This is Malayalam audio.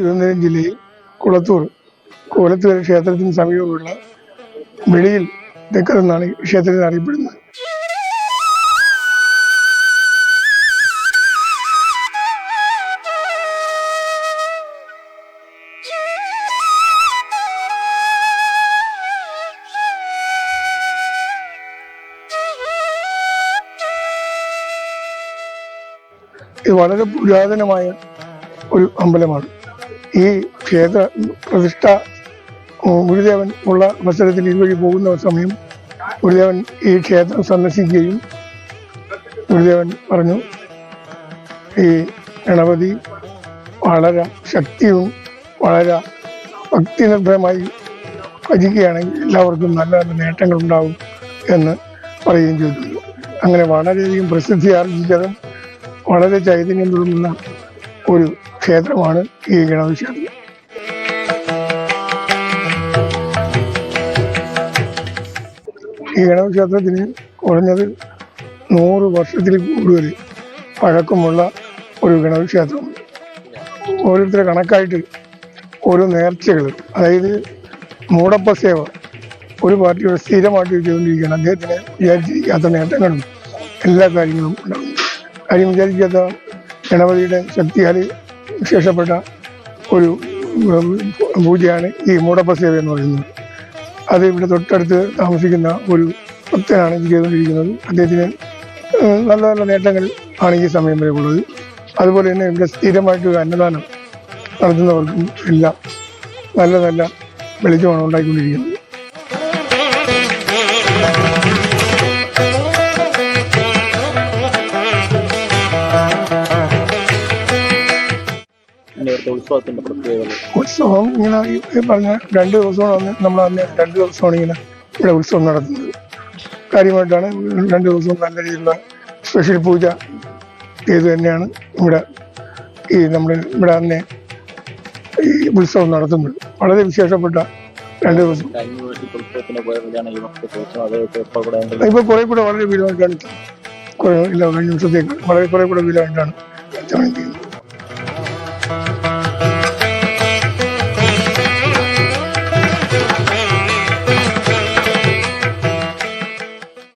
തിരുവനന്തപുരം ജില്ലയിൽ കുളത്തൂർ കോലത്തൂർ ക്ഷേത്രത്തിന് സമീപമുള്ള വെളിയിൽ തെക്കതെന്നാണ് ഈ ക്ഷേത്രത്തിന് അറിയപ്പെടുന്നത്. വളരെ പുരാതനമായ ഒരു അമ്പലമാണ്. ഈ ക്ഷേത്ര പ്രതിഷ്ഠ ഗുരുദേവൻ ഉള്ള അവസരത്തിൽ ഇതുവഴി പോകുന്ന സമയം ഗുരുദേവൻ ഈ ക്ഷേത്രം സന്ദർശിക്കുകയും ഗുരുദേവൻ പറഞ്ഞു ഈ ഗണപതി വളരെ ശക്തിയും വളരെ ഭക്തി നിർഭരമായി ഭജിക്കുകയാണെങ്കിൽ എല്ലാവർക്കും നല്ല നല്ല നേട്ടങ്ങൾ ഉണ്ടാവും എന്ന് പറയുകയും ചെയ്തിരുന്നു അങ്ങനെ വളരെയധികം പ്രസിദ്ധി ആർജിച്ചതും വളരെ ചൈതന്യം തുടങ്ങുന്ന ഒരു ക്ഷേത്രമാണ് ഈ ഗണപതി ക്ഷേത്രം. ഈ ക്ഷേത്രത്തിന് കുറഞ്ഞത് നൂറ് വർഷത്തിൽ കൂടുതൽ പഴക്കമുള്ള ഒരു ഗണപതി ക്ഷേത്രമുണ്ട്. ഓരോരുത്തരെ കണക്കായിട്ട് ഓരോ നേർച്ചകൾ അതായത് മൂടപ്പ സേവ ഒരു പാർട്ടിയുടെ സ്ഥിരമായിട്ട് ചെയ്തുകൊണ്ടിരിക്കുകയാണ് അദ്ദേഹത്തിന് വിചാരിച്ചിരിക്കാത്ത നേട്ടങ്ങളും എല്ലാ കാര്യങ്ങളും ഉണ്ടാകും. കാര്യം വിചാരിക്കാത്ത ഗണപതിയുടെ ശക്തിയാൽ വിശേഷപ്പെട്ട ഒരു പൂജയാണ് ഈ മൂടപ്പസേവ എന്ന് പറയുന്നത്. അത് ഇവിടെ തൊട്ടടുത്ത് താമസിക്കുന്ന ഒരു ഭക്തനാണ് ഇത് ചെയ്തുകൊണ്ടിരിക്കുന്നത് അദ്ദേഹത്തിന് നല്ല നല്ല നേട്ടങ്ങൾ ആണ് ഈ സമയം വരെ ഉള്ളത്. അതുപോലെ തന്നെ ഇവിടെ സ്ഥിരമായിട്ട് അന്നദാനം നടത്തുന്നവർക്കും എല്ലാം നല്ല നല്ല വെളിച്ചമാണ് ഉണ്ടായിക്കൊണ്ടിരിക്കുന്നത്. ഇവിടുത്തെ ഉത്സവത്തിന്റെ പ്രത്യേകത. ഉത്സവം ഇങ്ങനെ ഈ പറഞ്ഞ രണ്ട് ദിവസമാണ് നമ്മൾ അന്ന് രണ്ട് ദിവസമാണ് ഇങ്ങനെ ഇവിടെ ഉത്സവം നടത്തുന്നത്. കാര്യമായിട്ടാണ് രണ്ട് ദിവസവും നല്ല രീതിയിലുള്ള സ്പെഷ്യൽ പൂജ ചെയ്ത് തന്നെയാണ് ഇവിടെ ഈ നമ്മുടെ ഇവിടെ അന്ന് ഈ ഉത്സവം നടത്തുന്നത്. വളരെ വിശേഷപ്പെട്ട രണ്ട് ദിവസം. ഇപ്പൊ കുറെ കൂടെ വളരെ വിലമായിട്ടാണ് കുറെ ഇല്ല കഴിഞ്ഞ ദിവസത്തേക്ക് വളരെ കുറെ കൂടെ വിലമായിട്ടാണ് ചെയ്യുന്നത്